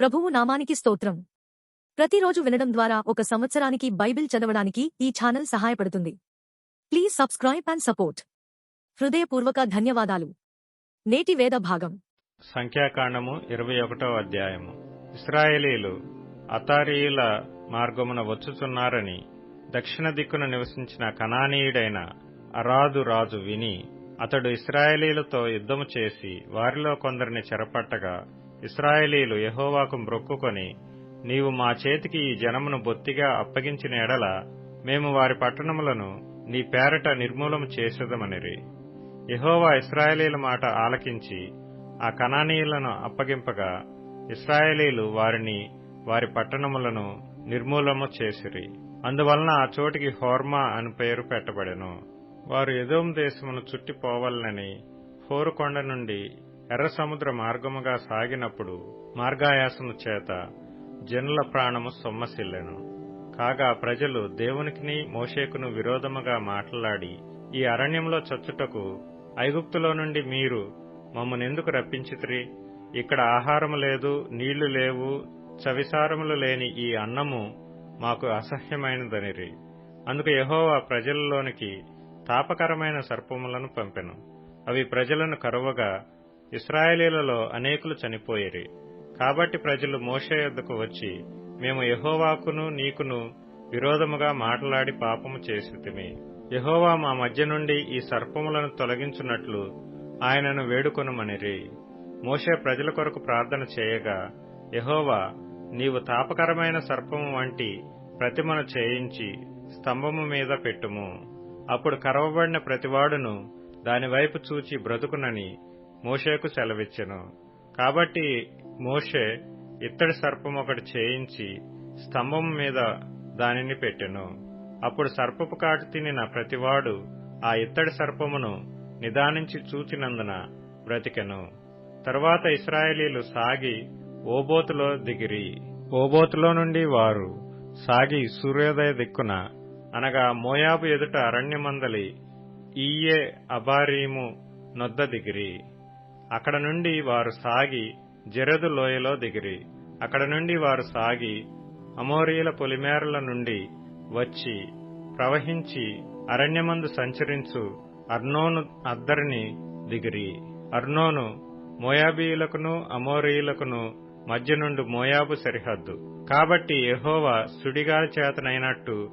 ప్రభువు నామానికి స్తోత్రం. ప్రతిరోజు వినడం ద్వారా ఒక సంవత్సరానికి బైబిల్ చదవడానికి ఈ ఛానల్ సహాయపడుతుంది. Please subscribe and support. హృదయపూర్వక ధన్యవాదాలు. నేటి వేద భాగం. సంఖ్యాకాండము ఇరవై ఒకటో అధ్యాయము. ఇస్రాయేలీలు అతారీయుల మార్గమున వచ్చుచున్నారని దక్షిణ దిక్కున నివసించిన కనానీయుడైన అరాదు రాజు విని అతడు ఇస్రాయేలీలతో యుద్ధము చేసి వారిలో కొందరిని చెరపట్టగా ఇస్రాయేలీలు యహోవాకు మ్రొక్కుకొని నీవు మా చేతికి ఈ జనమును బొత్తిగా అప్పగించిన ఎడల మేము వారి పట్టణములను నీ పేరట నిర్మూలము చేసేదమనిరి. యహోవా ఇస్రాయేలీల మాట ఆలకించి ఆ కణానీయులను అప్పగింపగా ఇస్రాయేలీలు వారిని వారి పట్టణములను నిర్మూలము చేసిరి. అందువలన ఆ చోటికి హోర్మా అని పేరు పెట్టబడెను. వారు ఎదోం దేశమును చుట్టిపోవాలనని హోరుకొండ నుండి ఎర్ర సముద్ర మార్గముగా సాగినప్పుడు మార్గాయాసము చేత జనుల ప్రాణము సొమ్మసిల్లెను. కాగా ప్రజలు దేవునికిని మోషేకును విరోధముగా మాట్లాడి ఈ అరణ్యంలో చచ్చుటకు ఐగుప్తులో నుండి మీరు మమ్మనెందుకు రప్పించితిరి? ఇక్కడ ఆహారము లేదు నీళ్ళు లేవు చవిసారములు లేని ఈ అన్నము మాకు అసహ్యమైనదనిరి. అందుకు యహోవా ప్రజలలోనికి తాపకరమైన సర్పములను పంపెను. అవి ప్రజలను కరువగా ఇస్రాయేలీలలో అనేకులు చనిపోయిరి. కాబట్టి ప్రజలు మోషే యొద్దకు వచ్చి మేము యహోవాకును నీకును విరోధముగా మాట్లాడి పాపము చేసితిమి. యహోవా మా మధ్య నుండి ఈ సర్పములను తొలగించున్నట్లు ఆయనను వేడుకొనుమనిరి. మోషే ప్రజల కొరకు ప్రార్థన చేయగా యహోవా నీవు తాపకరమైన సర్పము వంటి ప్రతిమను చేయించి స్తంభము మీద పెట్టుము. అప్పుడు కరవబడిన ప్రతివాడును దానివైపు చూచి బ్రతుకునని మోషేకు సెలవిచ్చెను. కాబట్టి మోషే ఇత్తడి సర్పం ఒకటి చేయించి స్తంభం మీద దానిని పెట్టెను. అప్పుడు సర్పపు కాటు తినిన ప్రతివాడు ఆ ఇత్తడి సర్పమును నిదానించి చూచినందున బ్రతికెను. తరువాత ఇస్రాయేలీలు సాగి ఓబోతులో దిగిరి. ఓబోతులో నుండి వారు సాగి సూర్యోదయ దిక్కున అనగా మోయాబు ఎదుట అరణ్యమందలి ఈయే అబారీము నొద్ద దిగిరి. అక్కడ నుండి వారు సాగి జెరదు లోయలో దిగిరి. అక్కడ నుండి వారు సాగి అమోరియల పొలిమేరల నుండి వచ్చి ప్రవహించి అరణ్యమందు సంచరించు అర్నోను అద్దరిని దిగిరి. అర్నోను మోయాబీయులకును అమోరీయులకును మధ్య నుండి మోయాబు సరిహద్దు. కాబట్టి ఎహోవా సుడిగాలి చేతనైనట్టు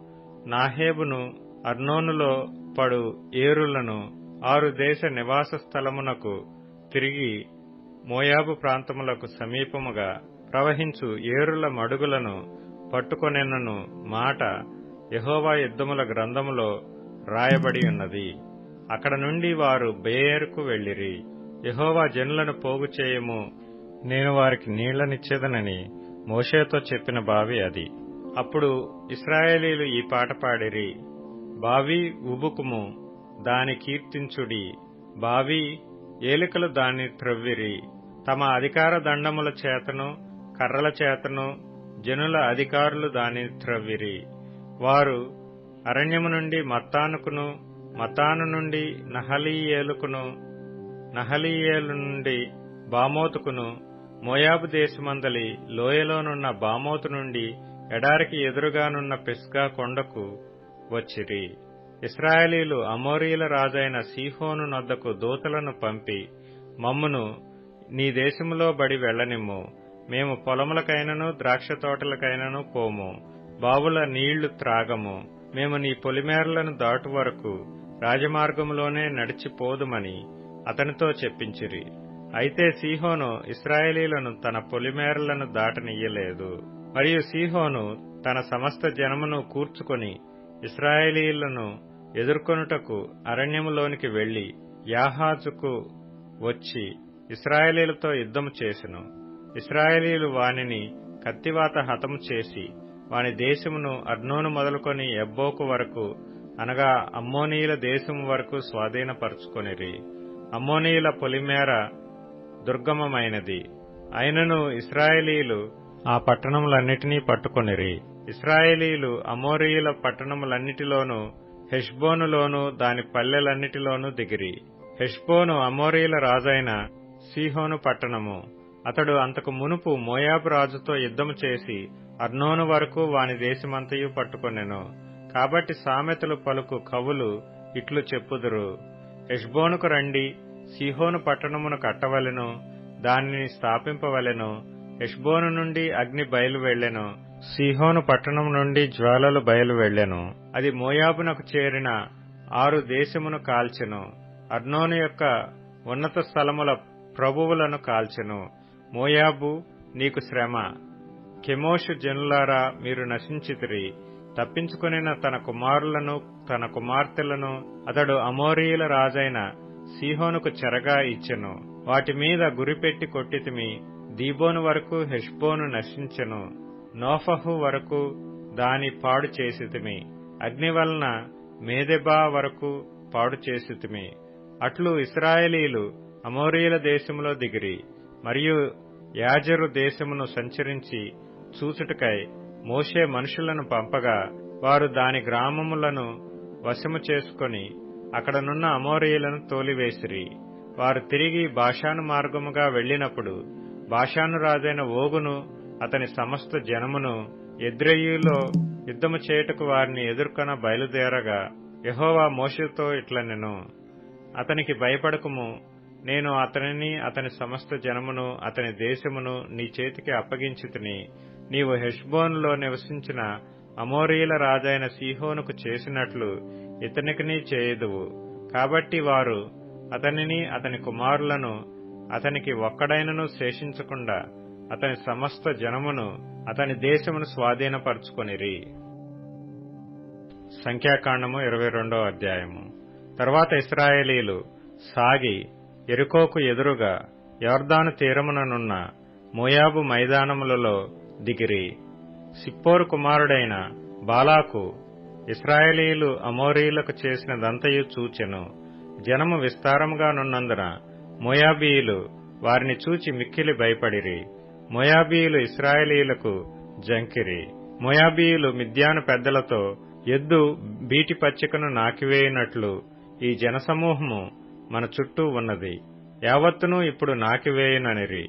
నాహేబును అర్నోనులో పడు ఏరులను ఆరు దేశ నివాస స్థలమునకు తిరిగి మోయాబు ప్రాంతములకు సమీపముగా ప్రవహించు ఏరుల మడుగులను పట్టుకొనెన్నను మాట యహోవా యుద్ధముల గ్రంథములో రాయబడి ఉన్నది. అక్కడ నుండి వారు బేయర్కు వెళ్ళిరి యహోవా జనులను పోగు చేయము. నేను వారికి నీళ్ళనిచ్చేదనని మోషేతో చెప్పిన బావి అది. అప్పుడు ఇస్రాయేలీలు ఈ పాట పాడిరి. బావి ఉబుకుము దాని కీర్తించుడి. బావి ఏలికలు దాన్ని త్రవ్విరి. తమ అధికార దండముల చేతను కర్రల చేతను జనుల అధికారులు దాని త్రవ్విరి. వారు అరణ్యము నుండి మత్తానుకును మతాను నుండి నహలీయేలుకును నహలీయేలు నుండి బామోతుకును మోయాబు దేశమందలి లోయలోనున్న బామోతు నుండి ఎడారికి ఎదురుగానున్న పిస్గా కొండకు వచ్చిరి. ఇస్రాయేలీలు అమోరీల రాజైన సీహోను నొద్దకు దూతలను పంపి మమ్మును నీ దేశములో బడి వెళ్ళనిమ్ము మేము పొలములకైనను ద్రాక్ష తోటలకైనను పోము. బావుల నీళ్ళు త్రాగము. మేము నీ పొలిమేరలను దాటు వరకు రాజమార్గములోనే నడిచిపోదుమని అతనితో చెప్పించిరి. అయితే సీహోను ఇస్రాయేలీలను తన పొలిమేరలను దాటనియ్యలేదు. మరియు సీహోను తన సమస్త జనమును కూర్చుకొని ఇస్రాయేలీలను ఎదుర్కొనుటకు అరణ్యములోనికి వెళ్ళి యాహాజుకు వచ్చి ఇస్రాయేలీలతో యుద్ధము చేసెను. ఇస్రాయేలీలు వానిని కత్తివాత హతము చేసి వాని దేశమును అర్నోను మొదలుకొని ఎబ్బోకు వరకు అనగా అమ్మోనీయుల దేశము వరకు స్వాధీనపరుచుకొనిరి. అమ్మోనీయుల పొలిమేర దుర్గమమైనది. అయినను ఇస్రాయేలీలు ఆ పట్టణములన్నిటినీ పట్టుకొనిరి. ఇస్రాయేలీలు అమోరీయుల పట్టణములన్నిటిలోనూ హెష్బోనులోను దాని పల్లెలన్నిటిలోనూ దిగిరి. హెష్బోను అమోరీల రాజైన సీహోను పట్టణము. అతడు అంతకు మునుపు మోయాబు రాజుతో యుద్ధము చేసి అర్నోను వరకు వాని దేశమంతయు పట్టుకొనెను. కాబట్టి సామెతలు పలుకు కవులు ఇట్లు చెప్పుదురు. హెష్బోనుకు రండి సిహోను పట్టణమును కట్టవలెను దానిని స్థాపింపవలెను హెష్బోను నుండి అగ్ని బయలువెళ్ళెను సిహోను పట్టణం నుండి జ్వాలలు బయలు వెళ్ళెను అది మోయాబునకు చేరిన ఆరు దేశమును కాల్చెను. అర్నోను యొక్క ఉన్నత స్థలముల ప్రభువులను కాల్చెను. మోయాబు నీకు శ్రమ. కెమోషు జనులారా మీరు నశించితిరి. తప్పించుకునిన తన కుమారులను తన కుమార్తెలను అతడు అమోరీయుల రాజైన సీహోనుకు చెరగా ఇచ్చెను. వాటి మీద గురిపెట్టి కొట్టితిమి. దీబోను వరకు హెష్బోను నశించెను. నోఫహు వరకు దాని పాడు చేసితిమి. అగ్ని వలన మేదెబా వరకు పాడు చేసితిమి. అట్లు ఇస్రాయేలీలు అమోరీయుల దేశములో దిగిరి మరియు యాజరు దేశమును సంచరించి చూచుటకై మోషే మనుషులను పంపగా వారు దాని గ్రామములను వశము చేసుకొని అక్కడనున్న అమోరీయులను తోలివేసిరి. వారు తిరిగి భాషాను మార్గముగా వెళ్ళినప్పుడు భాషాను రాజైన ఓగును అతని సమస్త జనమును ఎద్రెయ్యులో యుద్ధము చేయుటకు వారిని ఎదుర్కొన బయలుదేరగా యహోవా మోషతో ఇట్లనెను అతనికి భయపడకుము. నేను అతనిని అతని సమస్త జనమును అతని దేశమును నీ చేతికి అప్పగించితిని. నీవు హెష్బోన్లో నివసించిన అమోరీల రాజైన సీహోనుకు చేసినట్లు ఇతనికిని చేయదువు. కాబట్టి వారు అతనిని అతని కుమారులను అతనికి ఒక్కడైనను శేషించకుండా అతని సమస్త జనమును అతని దేశమును స్వాధీనపరుచుకొనిరి. సంఖ్యాకాండము ఇరవై రెండో అధ్యాయము. తర్వాత ఇస్రాయేలీలు సాగి ఎరుకోకు ఎదురుగా యోర్దాను తీరముననున్న మోయాబు మైదానములలో దిగిరి. సిప్పోరు కుమారుడైన బాలాకు ఇస్రాయేలీలు అమోరీలకు చేసినదంతయు చూచెను. జనము విస్తారముగానున్నందున మోయాబీయులు వారిని చూచి మిక్కిలి భయపడిరి. మోయాబీయులు ఇస్రాయేలీలకు జంకిరి. మోయాబీయులు మిద్యాను పెద్దలతో ఎద్దు బీటి పచ్చికను నాకివేయనట్లు ఈ జనసమూహము మన చుట్టూ ఉన్నది. యావత్తును ఇప్పుడు నాకివేయుననిరి.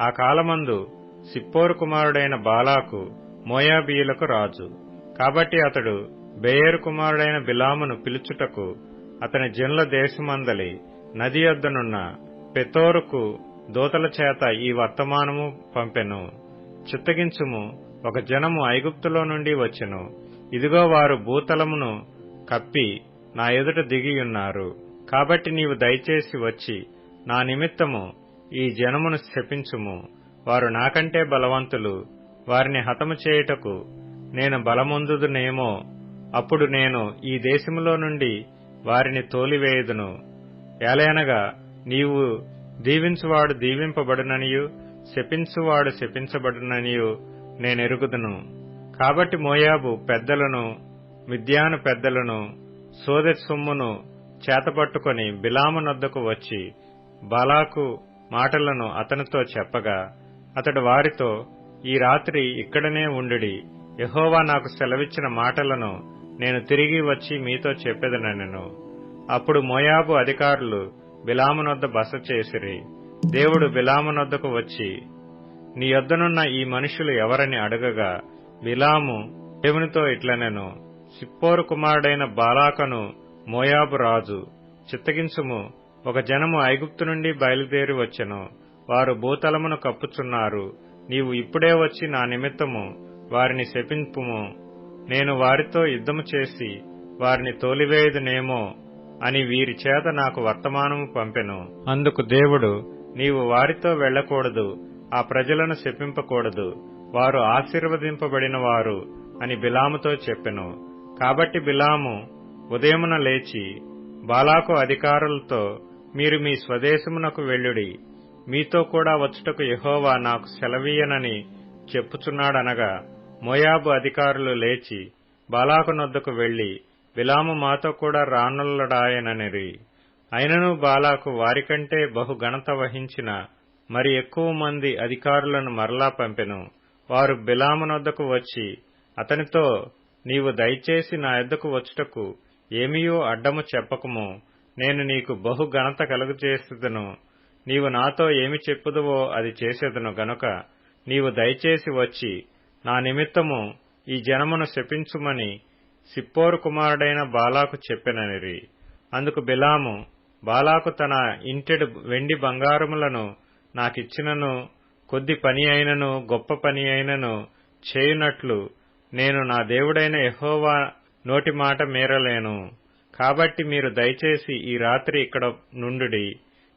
ఆ కాలమందు సిప్పోరు కుమారుడైన బాలాకు మోయాబీయులకు రాజు. కాబట్టి అతడు బేయరు కుమారుడైన బిలామును పిలుచుటకు అతని జన్ల దేశమందలి నది యొద్దనున్న పెతోరుకు దూతల చేత ఈ వర్తమానము పంపెను. చిత్తగించుము. ఒక జనము ఐగుప్తులో నుండి వచ్చెను. ఇదిగో వారు భూతలమును కప్పి నా ఎదుట దిగియున్నారు. కాబట్టి నీవు దయచేసి వచ్చి నా నిమిత్తము ఈ జనమును శపించుము. వారు నాకంటే బలవంతులు. వారిని హతము చేయుటకు నేను బలముందుదునేమో. అప్పుడు నేను ఈ దేశములో నుండి వారిని తోలివేయుదును. ఏలయనగా నీవు దీవించువాడు దీవింపబడుననియు శపించువాడు శపించబడుననియు నేనెరుగుదును. కాబట్టి మోయాబు పెద్దలను మిద్యాను పెద్దలను సోదె సొమ్మును చేతపట్టుకొని బిలామునొద్దకు వచ్చి బాలాకు మాటలను అతనితో చెప్పగా అతడు వారితో ఈ రాత్రి ఇక్కడనే ఉండుడి యహోవా నాకు సెలవిచ్చిన మాటలను నేను తిరిగి వచ్చి మీతో చెప్పెదనెను. అప్పుడు మోయాబు అధికారులు బిలామునొద్ద బస చేసిరి. దేవుడు బిలామునొద్దకు వచ్చి నీ యొద్దనున్న ఈ మనుషులు ఎవరని అడగగా బిలాము దేవునితో ఇట్లనెను సిప్పోరు కుమారుడైన బాలాకను మోయాబు రాజు చిత్తగించుము ఒక జనము ఐగుప్తు నుండి బయలుదేరి వచ్చెను వారు భూతలమును కప్పుచున్నారు నీవు ఇప్పుడే వచ్చి నా నిమిత్తము వారిని శపింపుము నేను వారితో యుద్ధము చేసి వారిని తోలివేయదునేమో అని వీరి చేత నాకు వర్తమానము పంపెను. అందుకు దేవుడు నీవు వారితో వెళ్ళకూడదు ఆ ప్రజలను శపింపకూడదు వారు ఆశీర్వదింపబడిన వారు అని బిలాముతో చెప్పెను. కాబట్టి బిలాము ఉదయమున లేచి బాలాకు అధికారులతో మీరు మీ స్వదేశమునకు వెళ్ళుడి మీతో కూడా వచ్చుటకు యహోవా నాకు సెలవీయనని చెప్పుచున్నాడనగా మోయాబు అధికారులు లేచి బాలాకు నొద్దకు వెళ్ళి బిలాము మాతో కూడా రానుల్లడాయననిరి. అయినను బాలాకు వారికంటే బహు ఘనత వహించిన మరి ఎక్కువ మంది అధికారులను మరలా పంపెను. వారు బిలామునొద్దకు వచ్చి అతనితో నీవు దయచేసి నా ఎద్దకు వచ్చుటకు ఏమీయో అడ్డము చెప్పకము. నేను నీకు బహు ఘనత నీవు నాతో ఏమి చెప్పుదువో అది చేసేదను గనుక నీవు దయచేసి వచ్చి నా నిమిత్తము ఈ జనమును శపించుమని సిప్పోరు కుమారుడైన బాలాకు చెప్పెననిరి. అందుకు బిలాము బాలాకు తన ఇంటెడు వెండి బంగారములను నాకిచ్చినను కొద్ది పని అయినను గొప్ప పని అయినను చేయునట్లు నేను నా దేవుడైన ఎహోవా నోటి మాట మీరలేను. కాబట్టి మీరు దయచేసి ఈ రాత్రి ఇక్కడ నుండుడి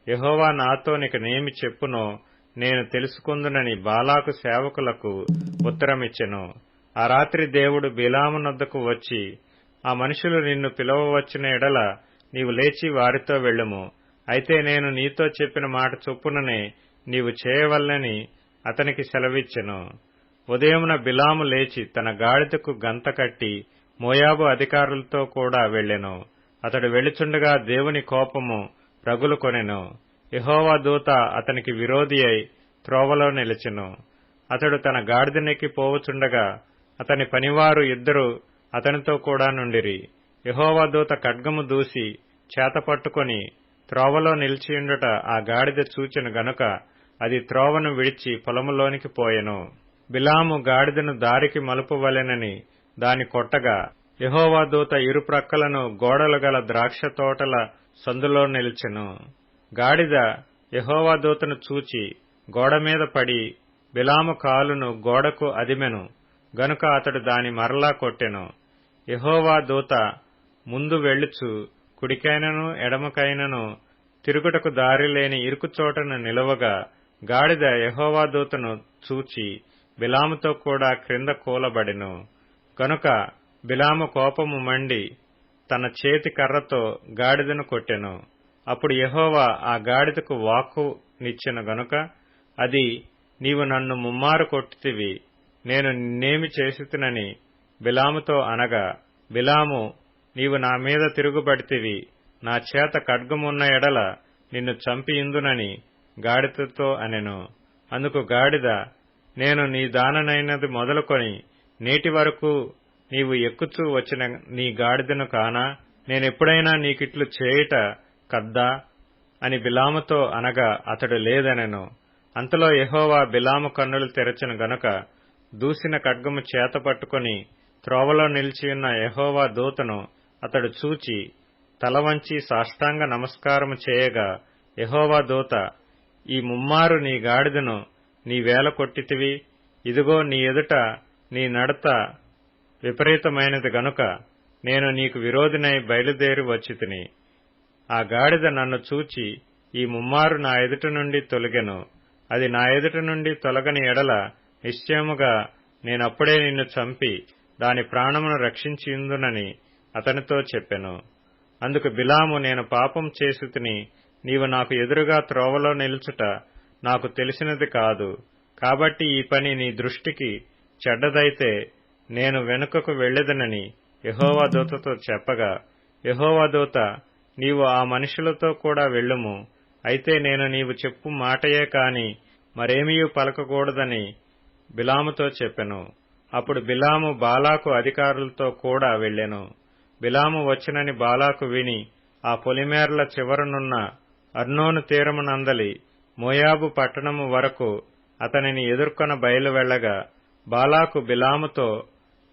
యహోవా నాతో నేమి చెప్పునో నేను తెలుసుకుందునని బాలాకు సేవకులకు ఉత్తరమిచ్చెను. ఆ రాత్రి దేవుడు బిలామునొద్దకు వచ్చి ఆ మనుషులు నిన్ను పిలవవచ్చిన ఎడల నీవు లేచి వారితో వెళ్ళము. అయితే నేను నీతో చెప్పిన మాట చొప్పుననే నీవు చేయవల్లని అతనికి సెలవిచ్చెను. ఉదయమున బిలాము లేచి తన గాడిదకు గంత కట్టి మోయాబు అధికారులతో కూడా వెళ్ళెను. అతడు వెళుచుండగా దేవుని కోపము రగులుకొనెను యహోవా దూత అతనికి విరోధి అయి త్రోవలో నిలిచెను. అతడు తన గాడిదనెక్కి పోవుచుండగా అతని పనివారు ఇద్దరు అతనితో కూడా నుండిరి. యహోవా దూత ఖడ్గము దూసి చేత పట్టుకొని త్రోవలో నిలిచియుండుట ఆ గాడిద చూచెను గనుక అది త్రోవను విడిచి పొలములోనికి పోయెను. బిలాము గాడిదను దారికి మలుపవలెనని దాని కొట్టగా యహోవా దూత ఇరుప్రక్కలను గోడలు గల ద్రాక్ష తోటల సందులో నిలిచెను. గాడిద యహోవా దూతను చూచి గోడ మీద పడి బిలాము కాలును గోడకు అదిమెను. గనుక అతడు దాని మరలా కొట్టెను. యహోవా దూత ముందు వెళ్ళుచు కుడికైనను ఎడమకైనను తిరుగుటకు దారి లేని ఇరుకుచోటను నిలవగా గాడిద యహోవా దూతను చూచి బిలాముతో కూడా క్రింద కూలబడెను. గనుక బిలాము కోపము మండి తన చేతి కర్రతో గాడిదను కొట్టెను. అప్పుడు యహోవా ఆ గాడిదకు వాక్కు నిచ్చెను గనుక అది నీవు నన్ను ముమ్మారు కొట్టితివి. నేను నేమి చేసితినని బిలాముతో అనగా బిలాము నీవు నా మీద తిరుగుబడితివి. నా చేత ఖడ్గమున్న ఎడల నిన్ను చంపియుందునని గాడిదతో అనెను. అందుకు గాడిద నేను నీ దాననైనది మొదలుకొని నేటి వరకు నీవు ఎక్కుచూ వచ్చిన నీ గాడిదను కానా? నేనెప్పుడైనా నీకిట్లు చేయుట కద్దా అని బిలాముతో అనగా అతడు లేదనెను. అంతలో యహోవా బిలాము కన్నులు తెరచను గనుక దూసిన ఖడ్గము చేత పట్టుకుని త్రోవలో నిలిచియున్న యహోవా దూతను అతడు చూచి తల వంచి సాష్టాంగ నమస్కారము చేయగా యహోవా దూత ఈ ముమ్మారు నీ గాడిదను నీ వేల కొట్టితివి ఇదిగో నీ ఎదుట నీ నడత విపరీతమైనది గనుక నేను నీకు విరోధినై బయలుదేరి వచ్చితిని. ఆ గాడిద నన్ను చూచి ఈ ముమ్మారు నా ఎదుట నుండి తొలగెను అది నా ఎదుట నుండి తొలగని ఎడల నిశ్చయముగా నేనప్పుడే నిన్ను చంపి దాని ప్రాణమును రక్షించిందునని అతనితో చెప్పెను. అందుకు బిలాము నేను పాపం చేసుతుని నీవు నాకు ఎదురుగా త్రోవలో నిలుచుట నాకు తెలిసినది కాదు. కాబట్టి ఈ పని నీ దృష్టికి చెడ్డదైతే నేను వెనుకకు వెళ్ళెదనని యహోవా దూతతో చెప్పగా యహోవా దూత నీవు ఆ మనుషులతో కూడా వెళ్ళుము. అయితే నేను నీవు చెప్పు మాటయే కాని మరేమీ పలకకూడదని బిలాముతో చెప్పెను. అప్పుడు బిలాము బాలాకు అధికారులతో కూడా వెళ్ళెను బిలాము వచ్చినని బాలాకు విని ఆ పొలిమేర్ల చివరనున్న అర్నోను తీరమునందలి మోయాబు పట్టణము వరకు అతనిని ఎదుర్కొన బయలువెళ్ళగా బాలాకు బిలాముతో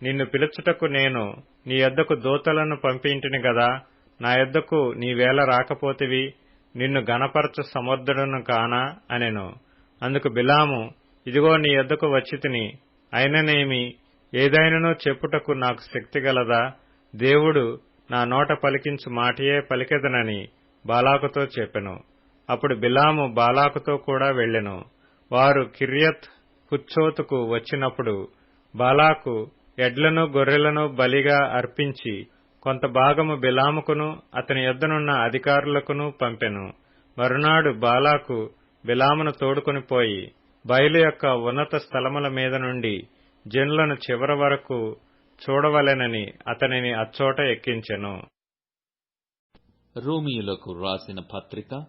నిన్ను పిలుచుటకు నేను నీ యొద్దకు దూతలను పంపింటిని గదా నా యొద్దకు నీవేళ రాకపోతివి నిన్ను గణపరచ సమర్థుడను కానా? అనెను. అందుకు బిలాము ఇదిగో నీ యొద్దకు వచ్చితిని అయిననేమి? ఏదైనను చెప్పుటకు నాకు శక్తి గలదా? దేవుడు నా నోట పలికించు మాటయే పలికెదనని బాలాకుతో చెప్పెను. అప్పుడు బిలాము బాలాకుతో కూడా వెళ్ళెను వారు కిర్యత్ హుచ్చోతుకు వచ్చినప్పుడు బాలాకు ఎడ్లను గొర్రెలను బలిగా అర్పించి కొంత భాగము బిలాముకును అతని యొద్దనున్న అధికారులకును పంపెను. మరునాడు బాలాకు బిలామును తోడుకొని పోయి బయలు యొక్క ఉన్నత స్థలముల మీద నుండి జనులను చివర వరకు చూడవలెనని అతనిని అచ్చోట ఎక్కించెను. రోమియులకు రాసిన పత్రిక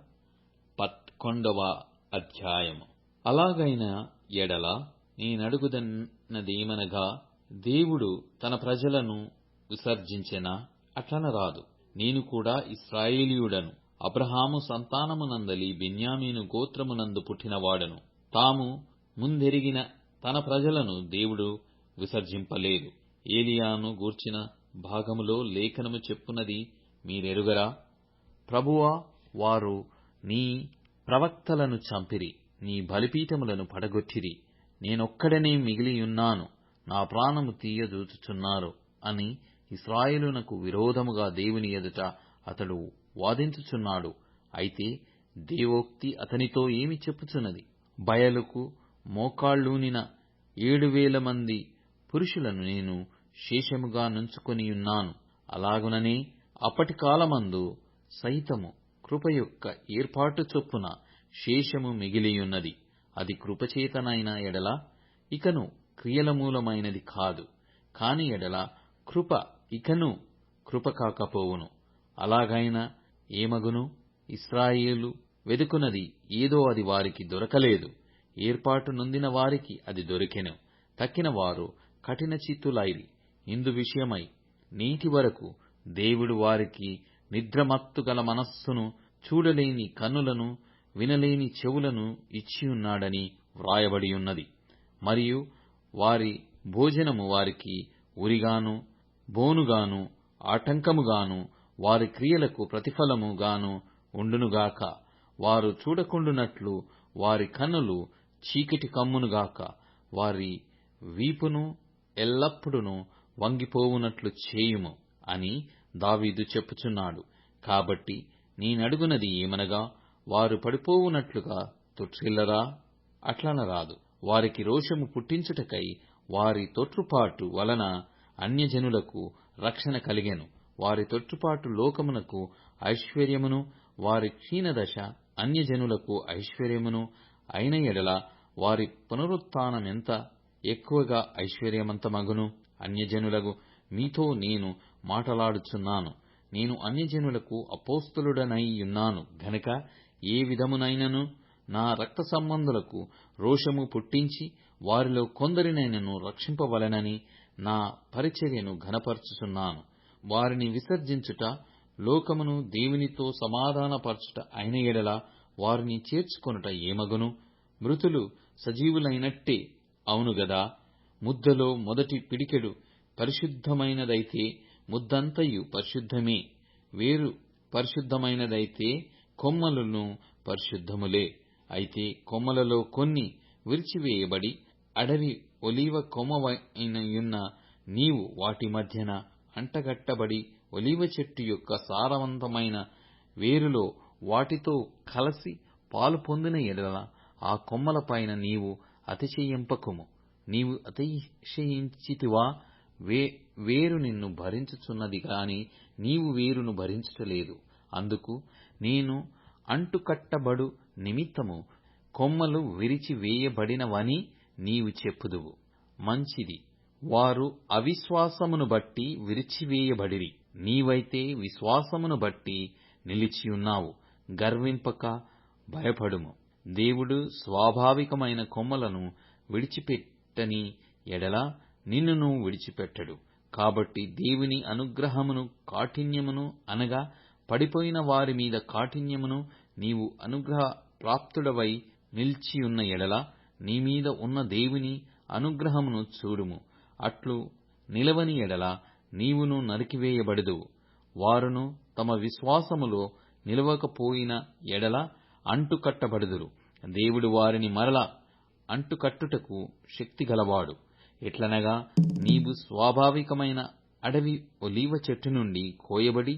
పత్కొండవ అధ్యాయము. అలాగైన ఎడల నేనడుగుదన్నదేమనగా దేవుడు తన ప్రజలను విసర్జించెనా? అట్లనరాదు నేను కూడా ఇస్రాయేలీయుడను అబ్రహాము సంతానమునందలి బెన్యామీను గోత్రమునందు పుట్టినవాడను. తాము ముందెరిగిన తన ప్రజలను దేవుడు విసర్జింపలేదు. ఏలియాను గూర్చిన భాగములో లేఖనము చెప్పునది మీరెరుగరా? ప్రభువా వారు నీ ప్రవక్తలను చంపిరి నీ బలిపీఠములను పడగొట్టిరి. నేనొక్కడనే మిగిలియున్నాను నా ప్రాణము తీయదూచుచున్నారు అని ఇస్రాయేలునకు విరోధముగా దేవుని ఎదుట అతడు వాదించుచున్నాడు. అయితే దేవోక్తి అతనితో ఏమి చెప్పుచున్నది? బయలుకు మోకాళ్ళూనిన ఏడు వేల మంది పురుషులను నేను శేషముగా నుంచుకొనియున్నాను అలాగుననే అప్పటి కాలమందు సైతము కృప యొక్క ఏర్పాటు చొప్పున శేషము మిగిలియున్నది. అది కృపచేతనైన ఎడల ఇకను క్రియల మూలమైనది కాదు. కాని ఎడల కృప ఇకను కృప కాకపోవును. అలాగైనా ఏమగును? ఇస్రాయేలు వెదుకునది ఏదో అది వారికి దొరకలేదు. ఏర్పాటు నొందిన వారికి అది దొరికెను. తక్కిన వారు కఠిన చిత్తులైరి ఇందు విషయమై నీటి వరకు దేవుడు వారికి నిద్రమత్తు గల మనస్సును చూడలేని కన్నులను వినలేని చెవులను ఇచ్చియున్నాడని వ్రాయబడి ఉన్నది. మరియు వారి భోజనము వారికి ఉరిగాను బోనుగాను ఆటంకముగాను వారి క్రియలకు ప్రతిఫలముగాను ఉండునుగాక. వారు చూడకుండునట్లు వారి కన్నులు చీకటి కమ్మునుగాక వారి వీపును ఎల్లప్పుడును వంగిపోవునట్లు చేయుము అని దావీదు చెప్పుచున్నాడు. కాబట్టి నేనడుగునది ఏమనగా వారు పడిపోవునట్లుగా తొట్టిల్లరా? అట్లనరాదు వారికి రోషము పుట్టించుటకై వారి తొట్రుపాటు వలన అన్యజనులకు రక్షణ కలిగెను. వారి తొట్రుపాటు లోకమునకు ఐశ్వర్యమును వారి క్షీణదశ అన్యజనులకు ఐశ్వర్యమును అయిన ఎడల వారి పునరుత్నమెంత ఎక్కువగా ఐశ్వర్యవంతమగును? అన్యజనులకు మీతో నేను మాటలాడుచున్నాను. నేను అన్యజనులకు అపోస్తలుడనైయున్నాను. గనక ఏ విధమునైనను? నా రక్త సంబంధులకు రోషము పుట్టించి వారిలో కొందరినైనను రక్షింపవలెనని నా పరిచర్యను ఘనపరచుచున్నాను. వారిని విసర్జించుట లోకమును దేవునితో సమాధానపరచుట అయిన ఎడల వారిని చేర్చుకొనుట ఏమగును మృతులు సజీవులైనట్టే అవును గదా? ముద్దలో మొదటి పిడికెడు పరిశుద్ధమైనదైతే ముద్దంతయు పరిశుద్ధమే. వేరు పరిశుద్ధమైనదైతే కొమ్మలను పరిశుద్ధములే. అయితే కొమ్మలలో కొన్ని విరిచివేయబడి అడవి ఒలీవ కొమ్మవైనయున్న నీవు వాటి మధ్యన అంటగట్టబడి ఒలివ చెట్టు యొక్క సారవంతమైన వేరులో వాటితో కలసి పాలు పొందిన ఎడల ఆ కొమ్మలపైన నీవు అతిశయింపకుము. నీవు అతిశయించితివా? వే వేరు నిన్ను భరించుచున్నది గాని నీవు వేరును భరించుటలేదు. అందుకు నేను అంటుకట్టబడు నిమిత్తము కొమ్మలు విరిచి వేయబడినవని నీవు చెప్పుదువు. మంచిది. వారు అవిశ్వాసమును బట్టి విరిచివేయబడిరి నీవైతే విశ్వాసమును బట్టి నిలిచియున్నావు గర్వింపక భయపడుము. దేవుడు స్వాభావికమైన కొమ్మలను విడిచిపెట్టని ఎడల నిన్నును విడిచిపెట్టడు. కాబట్టి దేవుని అనుగ్రహమును కాఠిన్యమును అనగా పడిపోయిన వారి మీద కాఠిన్యమును నీవు అనుగ్రహ ప్రాప్తుడవై నిలిచియున్న ఎడల నీ మీద ఉన్న దేవుని అనుగ్రహమును చూడుము. అట్లు నిలవని ఎడల నీవును నరికివేయబడదువు వారును తమ విశ్వాసములో నిలవకపోయిన ఎడల అంటుకట్టబడుదురు. దేవుడు వారిని మరల అంటుకట్టుటకు శక్తి గలవాడు. ఎట్లనగా నీవు స్వాభావికమైన అడవి ఒలీవ చెట్టు నుండి కోయబడి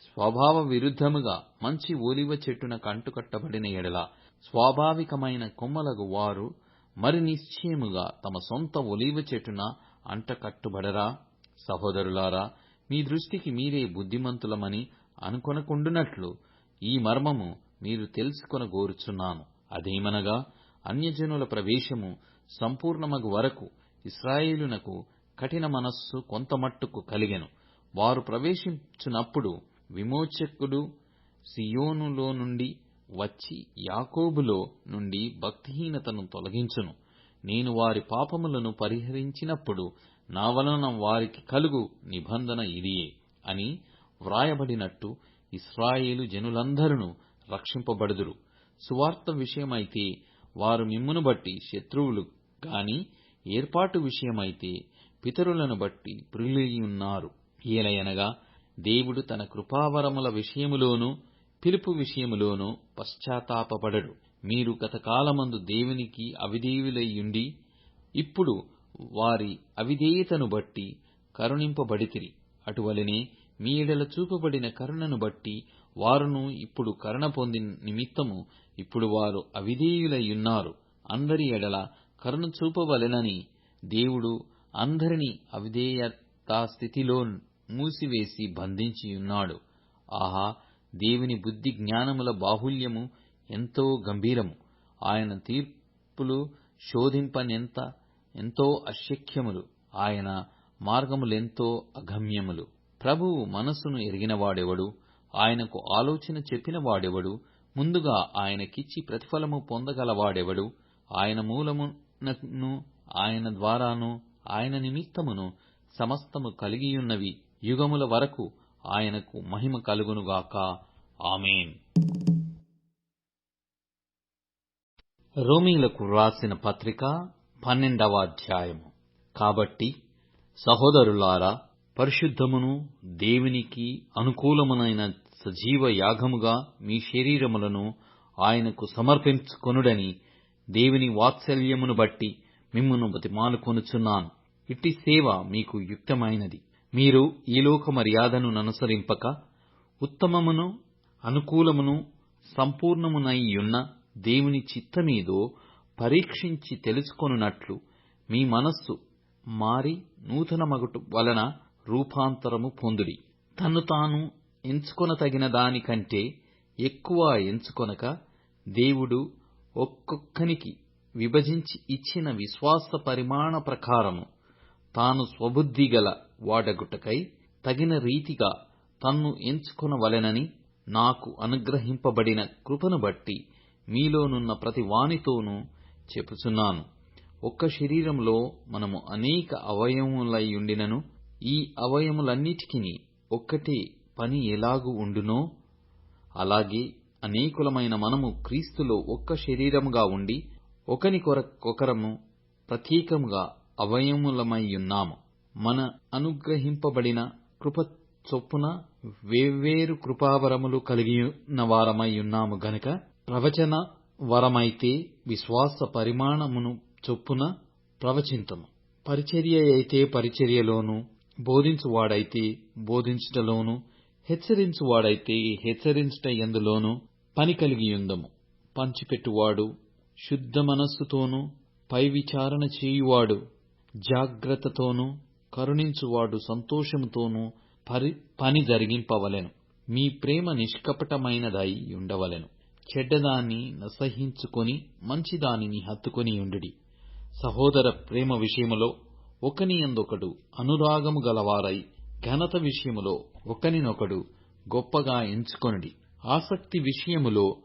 స్వభావ విరుద్ధముగా మంచి ఒలివ చెట్టున కంటుకట్టబడిన ఎడల స్వాభావికమైన కొమ్మలకు వారు మరి నిశ్చయముగా తమ సొంత ఒలీవ చెట్టున అంటకట్టుబడరా? సహోదరులారా మీ దృష్టికి మీరే బుద్ధిమంతులమని అనుకొనకుండునట్లు ఈ మర్మము మీరు తెలుసుకొనగోరుచున్నాను. అదేమనగా అన్యజనుల ప్రవేశము సంపూర్ణమగు వరకు ఇస్రాయేలునకు కఠిన మనస్సు కొంతమట్టుకు కలిగెను. వారు ప్రవేశించునప్పుడు విమోచకుడు సియోనులో నుండి వచ్చి యాకోబులో నుండి భక్తిహీనతను తొలగించును. నేను వారి పాపములను పరిహరించినప్పుడు నా వలన వారికి కలుగు నిబంధన ఇదియే అని వ్రాయబడినట్టు ఇస్రాయేలు జనులందరూ రక్షింపబడుదురు. సువార్త విషయమైతే వారు మిమ్మును బట్టి శత్రువులు గాని ఏర్పాటు విషయమైతే పితరులను బట్టి ప్రియులయ్యున్నారు ఏలయనగా దేవుడు తన కృపావరముల విషయములోనూ పిలుపు విషయములోనూ పశ్చాత్తాపపడడు. మీరు గతకాలమందు దేవునికి అవిధేయులయ్యుండి ఇప్పుడు వారి అవిధేయతను బట్టి కరుణింపబడితిరి. అటువలనే మీ ఎడల చూపబడిన కరుణను బట్టి వారును ఇప్పుడు కరుణ పొంది నిమిత్తము ఇప్పుడు వారు అవిధేయులయ్యున్నారు. అందరి ఎడల కరుణ చూపవలెనని దేవుడు అందరినీ అవిధేయతా స్థితిలో మూసివేసి బంధించియున్నాడు. ఆహా దేవుని బుద్ధి జ్ఞానముల బాహుల్యము ఎంతో గంభీరము. ఆయన తీర్పులు శోధింపనెంత ఎంతో అశక్యములు. ఆయన మార్గములెంతో అగమ్యములు. ప్రభువు మనస్సును ఎరిగినవాడెవడు ఆయనకు ఆలోచన చెప్పినవాడెవడు ముందుగా ఆయనకిచ్చి ప్రతిఫలము పొందగలవాడెవడు ఆయన మూలమునను ఆయన ద్వారాను ఆయన నిమిత్తమును సమస్తము కలిగియున్నవి. యుగముల వరకు ఆయనకు మహిమ కలుగునుగాక. ఆమెన్. రోమీలకు రాసిన పత్రిక పన్నెండవ అధ్యాయము కాబట్టి సహోదరులారా పరిశుద్ధమును దేవునికి అనుకూలమునైన సజీవ యాగముగా మీ శరీరములను ఆయనకు సమర్పించుకొనుడని దేవుని వాత్సల్యమును బట్టి మిమ్మును బతిమాలుకొనుచున్నాను. ఇట్టి సేవ మీకు యుక్తమైనది. మీరు ఈ లోక మర్యాదను అనుసరింపక ఉత్తమమును అనుకూలమును సంపూర్ణమునైయున్న దేవుని చిత్తమీదో పరీక్షించి తెలుసుకొనున్నట్లు మీ మనస్సు మారి నూతన మగుటు వలన రూపాంతరము పొందుడి. తన్ను తాను ఎంచుకొనతగిన దానికంటే ఎక్కువ ఎంచుకొనక దేవుడు ఒక్కొక్కనికి విభజించి ఇచ్చిన విశ్వాస పరిమాణ ప్రకారము తాను స్వబుద్ధి గల వాడగుటకై తగిన రీతిగా తన్ను ఎంచుకొనవలెనని నాకు అనుగ్రహింపబడిన కృపను బట్టి మీలోనున్న ప్రతి వానితోనూ చెప్పుచున్నాను ఒక్క శరీరంలో మనము అనేక అవయవములైయుండినను ఈ అవయములన్నిటికి ఒక్కటే పని ఎలాగు ఉండునో అలాగే అనేకులమైన మనము క్రీస్తులో ఒక్క శరీరముగా ఉండి ఒకని కొరకొకరము ప్రత్యేకముగా అవయములమైయున్నాము మన అనుగ్రహింపబడిన కృప చొప్పున వేర్వేరు కృపావరములు కలిగిన వారమైయున్నాము గనుక ప్రవచన వరమైతే విశ్వాస పరిమాణమును చొప్పున ప్రవచింతము. పరిచర్య అయితే పరిచర్యలోను బోధించువాడైతే బోధించుటలోను హెచ్చరించువాడైతే హెచ్చరించుట ఎందులోను పని కలిగియుందము. పంచిపెట్టువాడు శుద్ధ మనస్సుతోనూ పై విచారణ చేయువాడు జాగ్రత్తతోనూ కరుణించువాడు సంతోషముతోనూ పరి పని జరిగింపవలెను. మీ ప్రేమ నిష్కపటమైనదై ఉండవలెను. చెడ్డదాన్ని నసహించుకొని మంచిదానిని హత్తుకొని ఉండుడి. సహోదర ప్రేమ విషయములో ఒకని యందొకడు అనురాగము గలవారై ఘనత విషయములో ఒకనినొకడు గొప్పగా ఎంచుకొనుడి. ఆసక్తి విషయములో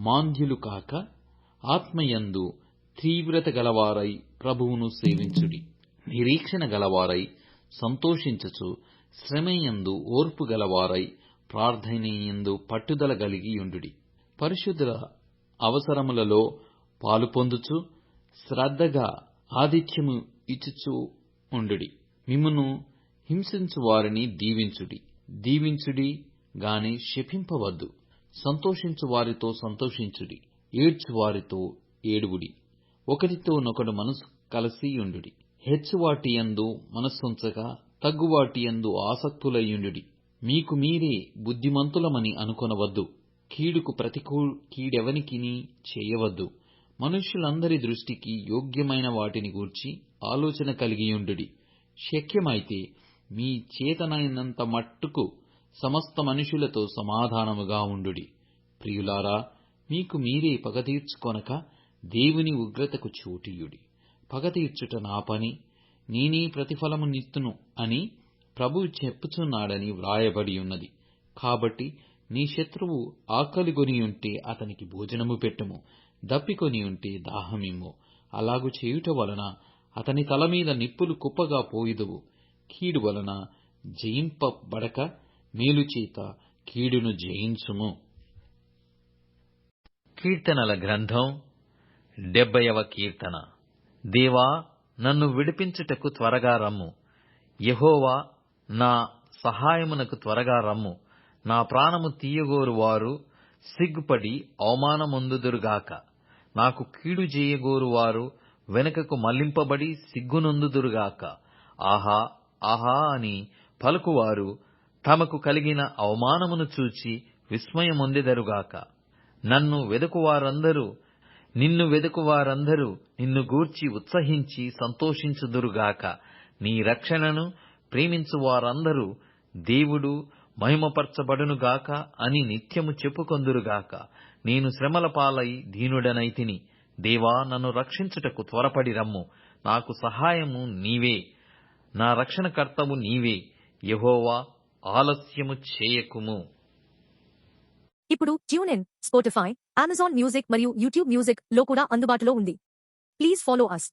మాంద్యులు కాక ఆత్మయందు తీవ్రత గలవారై ప్రభువును సేవించుడి. నిరీక్షణ గలవారై సంతోషించచు శ్రమయందు ఓర్పు గలవారై ప్రార్థనయందు పట్టుదల కలిగియుండుడి పరిశుద్ధుల అవసరములలో పాలు పొందుచు శ్రద్ధగా ఆతిథ్యము ఇచ్చుచూ ఉండుడి. మిమ్మును హింసించు వారిని దీవించుడి. దీవించుడి గాని శపింపవద్దు. సంతోషించు వారితో సంతోషించుడి. ఏడ్చు వారితో ఏడువుడి. ఒకరితోనొకడు మనసు కలిసియుండుడి హెచ్చువాటియందు మనస్సుంచగా తగ్గువాటియందు ఆసక్తులయ్యుండుడి మీకు మీరే బుద్ధిమంతులమని అనుకొనవద్దు. కీడుకు ప్రతికూ కీడెవనికిని చేయవద్దు. మనుష్యులందరి దృష్టికి యోగ్యమైన వాటిని గూర్చి ఆలోచన కలిగియుండుడి. శక్యమైతే మీ చేతనైనంత మట్టుకు సమస్త మనుషులతో సమాధానముగా ఉండుడి. ప్రియులారా మీకు మీరే పగ తీర్చుకొనక దేవుని ఉగ్రతకు చోటియుడి. పగ తీర్చుట నా పని నేనే ప్రతిఫలము నిస్తును అని ప్రభు చెప్పుచున్నాడని వ్రాయబడి ఉన్నది కాబట్టి నీ శత్రువు ఆకలిగొనియుంటే అతనికి భోజనము పెట్టుము దప్పికొనియుంటే దాహమిమ్ము. అలాగు చేయుట వలన అతని తల మీద నిప్పులు కుప్పగా పోయిదువు. కీడు వలన జయింపబడక మేలుచేత కీడును జయించుము. కీర్తనల గ్రంథం డెబ్బయవ కీర్తన. దేవా నన్ను విడిపించుటకు త్వరగా రమ్ము. యహోవా నా సహాయమునకు త్వరగా రమ్ము. నా ప్రాణము తీయగోరు వారు సిగ్గుపడి అవమానమొందుదురుగాక. నాకు కీడు చేయగోరు వారు వెనుకకు మళ్ళింపబడి సిగ్గునొందుదురుగాక. ఆహా ఆహా అని పలుకువారు తమకు కలిగిన అవమానమును చూచి విస్మయమొందెదరుగాక. నన్ను వెదుకువారందరూ నిన్ను వెదుకువారందరూ నిన్ను గూర్చి ఉత్సహించి సంతోషించుదురుగాక. నీ రక్షణను ప్రేమించు వారందరూ దేవుడు మహిమపరచబడునుగాక అని నిత్యము చెప్పుకొందురుగాక. నేను శ్రమల పాలై దీనుడనైతిని దేవా నన్ను రక్షించుటకు త్వరపడి రమ్ము. నాకు సహాయము నీవే. నా రక్షణకర్తవు నీవే. యెహోవా ఆలస్యము చేయకుము. ఇప్పుడు ట్యూన్ స్పోటిఫై అమెజాన్ మ్యూజిక్ మరియు యూట్యూబ్ మ్యూజిక్లో కూడా అందుబాటులో ఉంది. Please follow us.